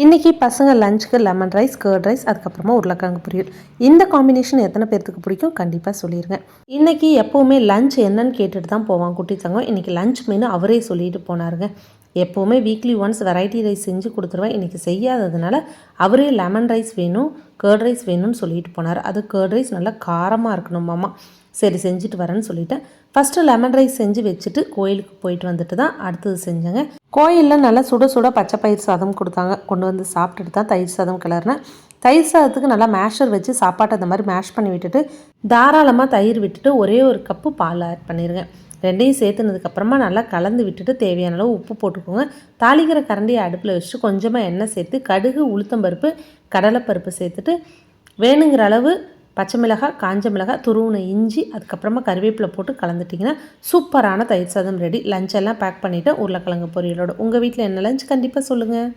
இன்றைக்கி பசங்க லஞ்சுக்கு லெமன் ரைஸ் கர்ட் ரைஸ் அதுக்கப்புறமா உருளைக்கிழங்கு பொரியல். இந்த காம்பினேஷன் எத்தனை பேர்த்துக்கு பிடிக்கும்? கண்டிப்பாக சொல்லிடுங்க இன்றைக்கி எப்போவுமே லஞ்ச் என்னன்னு கேட்டுட்டு தான் போவான் குட்டி தங்கம். இன்றைக்கி லஞ்ச் மெனு அவரே சொல்லிட்டு போனாருங்க. எப்போவுமே வீக்லி ஒன்ஸ் வெரைட்டி ரைஸ் செஞ்சு கொடுத்துருவேன். இன்றைக்கி செய்யாததுனால அவரே லெமன் ரைஸ் வேணும் கர்ட் ரைஸ் வேணும்னு சொல்லிட்டு போனார். அது கர்ட் ரைஸ் நல்லா காரமாக இருக்கணும் மாமா. சரி செஞ்சுட்டு வரேன்னு சொல்லிட்டேன். ஃபஸ்ட்டு லெமன் ரைஸ் செஞ்சு வச்சுட்டு கோயிலுக்கு போயிட்டு வந்துட்டு தான் அடுத்தது செஞ்சேங்க. கோயிலில் நல்லா சுட சுட பச்சை பயிர் சாதம் கொடுத்தாங்க. கொண்டு வந்து சாப்பிட்டுட்டு தான் தயிர் சாதம் கிளறினேன். தயிர் சாதத்துக்கு நல்லா மேஷர் வச்சு சாப்பாட்டை அந்த மாதிரி மேஷ் பண்ணி விட்டுட்டு தாராளமாக தயிர் விட்டுட்டு ஒரே ஒரு கப்பு பால் ஆட் பண்ணிடுங்க ரெண்டையும் சேர்த்துனதுக்கப்புறமா நல்லா கலந்து விட்டுட்டு தேவையான அளவு உப்பு போட்டுக்கோங்க. தாளிக்கிற கரண்டியை அடுப்பில் வச்சுட்டு கொஞ்சமாக எண்ணெய் சேர்த்து கடுகு உளுத்தம்பருப்பு கடலைப்பருப்பு சேர்த்துட்டு வேணுங்கிற அளவு பச்சை மிளகாய் காஞ்ச மிளகாய் துருவின இஞ்சி அதுக்கப்புறமா கருவேப்பிலை போட்டு கலந்துட்டிங்கன்னா சூப்பரான தயிர் சாதம் ரெடி லஞ்ச் எல்லாம் பேக் பண்ணிவிட்டு உருளைக்கிழங்கு பொரியலோட. உங்கள் வீட்டில் என்ன லஞ்ச் கண்டிப்பாக சொல்லுங்கள்